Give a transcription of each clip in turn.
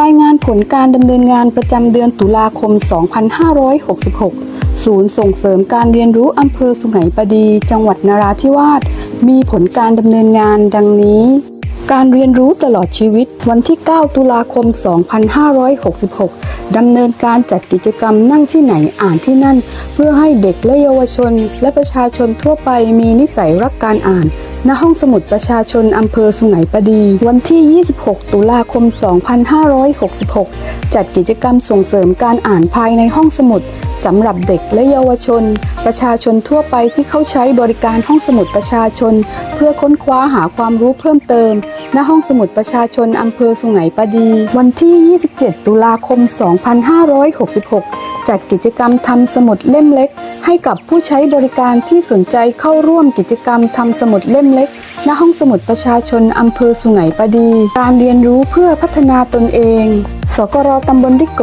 รายงานผลการดำเนินงานประจำเดือนตุลาคม 2566 ศูนย์ส่งเสริมการเรียนรู้อำเภอสุไหงปดี จังหวัดนราธิวาส มีผลการดำเนินงานดังนี้ การเรียนรู้ตลอดชีวิต วันที่ 9 ตุลาคม 2566 ดำเนินการจัดกิจกรรมนั่งที่ไหนอ่านที่นั่น เพื่อให้เด็กและเยาวชน และประชาชนทั่วไปมีนิสัยรักการอ่าน ณห้องสมุดประชาชนอำเภอสุไหงปดี วันที่ 26 ตุลาคม 2566 จัดกิจกรรมส่งเสริมการอ่านภายในห้องสมุดสำหรับเด็กและเยาวชน ประชาชนทั่วไปที่เข้าใช้บริการห้องสมุดประชาชน เพื่อค้นคว้าหาความรู้เพิ่มเติม ณห้องสมุดประชาชนอำเภอสุไหงปดี วันที่ 27 ตุลาคม 2566 จัดกิจกรรมทำสมุดเล่มเล็ก ให้กับผู้ใช้บริการที่สนใจเข้าร่วมกิจกรรมทำสมุดเล่มเล็ก ณ ห้องสมุดประชาชนอำเภอสุไหงปดี การเรียนรู้เพื่อพัฒนาตนเอง สกรตำบลดิโก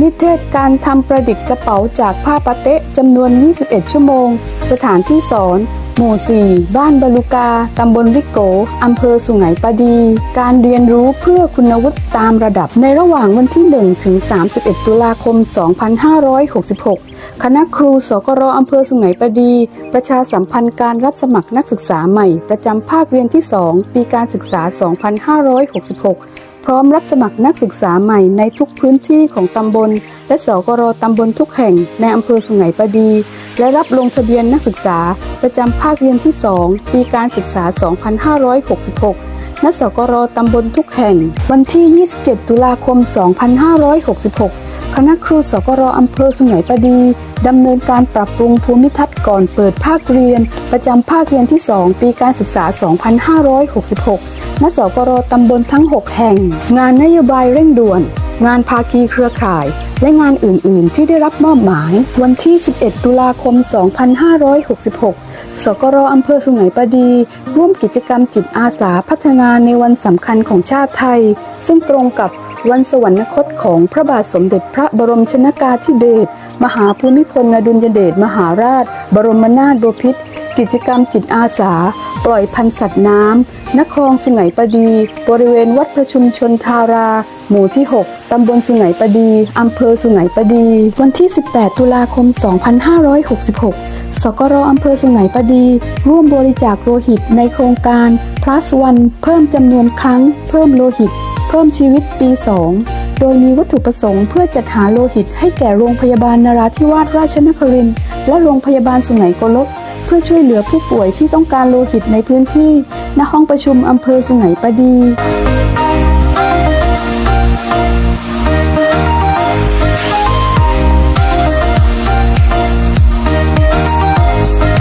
นิเทศการทำประดิษฐ์กระเป๋าจากผ้าปะเต๊ะจำนวน 21 ชั่วโมง สถานที่สอน หมู่ 4 บ้านบาลูกา ตำบลริโก อำเภอสุไหงปดี การเรียนรู้เพื่อคุณวุฒิตามระดับในระหว่างวันที่ 1 ถึง 31 ตุลาคม 2566 คณะครูสกรอำเภอสุไหงปดี ประชาสัมพันธ์การรับสมัครนักศึกษาใหม่ ประจำภาคเรียนที่ 2 ปีการศึกษา 2566 พร้อมรับสมัครนักศึกษาใหม่ในทุกพื้นที่ของตำบล และสกรตำบลทุกแห่งในอำเภอสุไหงปดี และรับลงทะเบียนนักศึกษาประจำภาคเรียนที่ 2 ปีการศึกษา 2566 ณ สกรตำบลทุกแห่ง วันที่ 27 ตุลาคม 2566 คณะครูสกรอำเภอสุไหงปดีดำเนินการปรับปรุงภูมิทัศน์ก่อนเปิดภาคเรียน ประจำภาคเรียนที่ 2 ปีการศึกษา 2566 ณ สกรตำบลทั้ง 6 แห่ง งานนโยบายเร่งด่วน งานภาคีเครือข่าย และงานอื่น ๆ ที่ได้รับมอบหมาย วันที่ 11 ตุลาคม 2566 สกรอำเภอสุไหงปดี ร่วมกิจกรรมจิตอาสาพัฒนาในวันสำคัญของชาติไทย ซึ่งตรงกับวันสวรรคตของพระบาทสมเด็จพระบรมชนากาธิเบศรมหาภูมิพลอดุลยเดชมหาราช บรมนาถบพิตร กิจกรรมจิตอาสา ปล่อยพันธ์สัตว์น้ำนครสุไหงปดี บริเวณวัดประชุมชนทารา หมู่ที่ 6 ตำบลสุไหงปดี อำเภอสุไหงปดี วันที่ 18 ตุลาคม 2566 สกรอำเภอสุไหงปดี ร่วมบริจาคโลหิตในโครงการ plus one เพิ่มจำนวนครั้ง เพิ่มโลหิต เพิ่มชีวิตปี 2โดยมีวัตถุประสงค์เพื่อจัดหาโลหิตให้แก่โรงพยาบาลนราธิวาสราชนครินทร์และโรงพยาบาลสุไหงโกลก เพื่อช่วยเหลือผู้ป่วยที่ต้องการโลหิตในพื้นที่ ณ ห้องประชุมอำเภอสุไหงปดี